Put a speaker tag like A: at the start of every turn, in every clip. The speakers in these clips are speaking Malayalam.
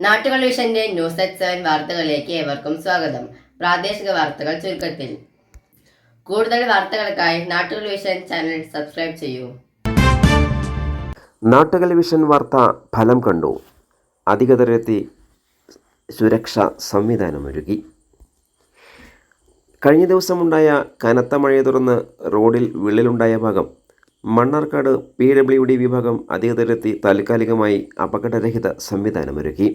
A: നാട്ടുകൾ വിഷന്റെ ന്യൂസ് അറ്റ് സെവൻ വാർത്തകളിലേക്ക് ഏവർക്കും സ്വാഗതം. പ്രാദേശിക വാർത്തകൾ ചുരുക്കത്തിൽ. കൂടുതൽ വാർത്തകൾക്കായി നാട്ടുകൾ വിഷൻ ചാനൽ സബ്സ്ക്രൈബ് ചെയ്യൂ.
B: നാട്ടുകൾ വിഷൻ വാർത്ത ഫലം കണ്ടു. അധികൃതരെത്തി സുരക്ഷാ സംവിധാനമൊരുക്കി. കഴിഞ്ഞ ദിവസമുണ്ടായ കനത്ത മഴയെ തുടർന്ന് റോഡിൽ വിള്ളലുണ്ടായ ഭാഗം മണ്ണാർക്കാട് പി ഡബ്ല്യു ഡി വിഭാഗം അധികൃതരെത്തി താൽക്കാലികമായി അപകടരഹിത സംവിധാനമൊരുക്കി.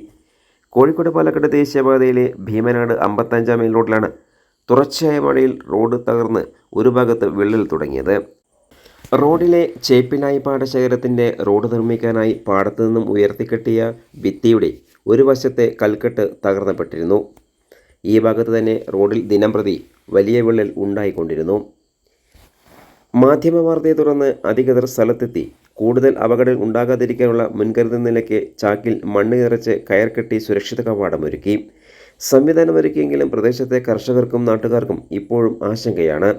B: കോഴിക്കോട് പാലക്കാട് ദേശീയപാതയിലെ ഭീമനാട് അമ്പത്തഞ്ചാം മൈൽ റോഡിലാണ് തുടർച്ചയായ മഴയിൽ റോഡ് തകർന്ന് ഒരു ഭാഗത്ത് വിള്ളൽ തുടങ്ങിയത്. റോഡിലെ ചേപ്പിനായി പാടശേഖരത്തിന്റെ റോഡ് നിർമ്മിക്കാനായി പാടത്തു നിന്നും ഉയർത്തിക്കെട്ടിയ ഭിത്തിയുടെ ഒരു വശത്തെ കൽക്കെട്ട് തകർന്നപ്പെട്ടിരുന്നു. ഈ ഭാഗത്ത് തന്നെ റോഡിൽ ദിനംപ്രതി വലിയ വിള്ളൽ ഉണ്ടായിക്കൊണ്ടിരുന്നു. മാധ്യമവാർത്തയെ തുടർന്ന് അധികൃതർ സ്ഥലത്തെത്തി. കൂടുതൽ അപകടം ഉണ്ടാകാതിരിക്കാനുള്ള മുൻകരുതൽ നിലയ്ക്ക് ചാക്കിൽ മണ്ണ് നിറച്ച് കയർ കെട്ടി സുരക്ഷിത കവാടമൊരുക്കി സംവിധാനമൊരുക്കിയെങ്കിലും പ്രദേശത്തെ കർഷകർക്കും നാട്ടുകാർക്കും ഇപ്പോഴും ആശങ്കയാണ്.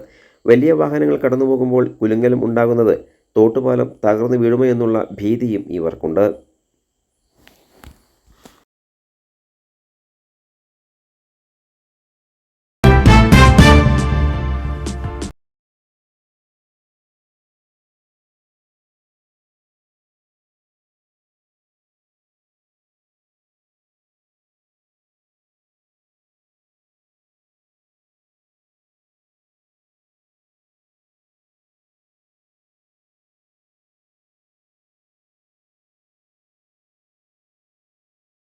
B: വലിയ വാഹനങ്ങൾ കടന്നു പോകുമ്പോൾ കുലുങ്ങലും ഉണ്ടാകുന്നത് തോട്ടുപാലം തകർന്നു വീഴുമോ എന്നുള്ള ഭീതിയും ഇവർക്കുണ്ട്.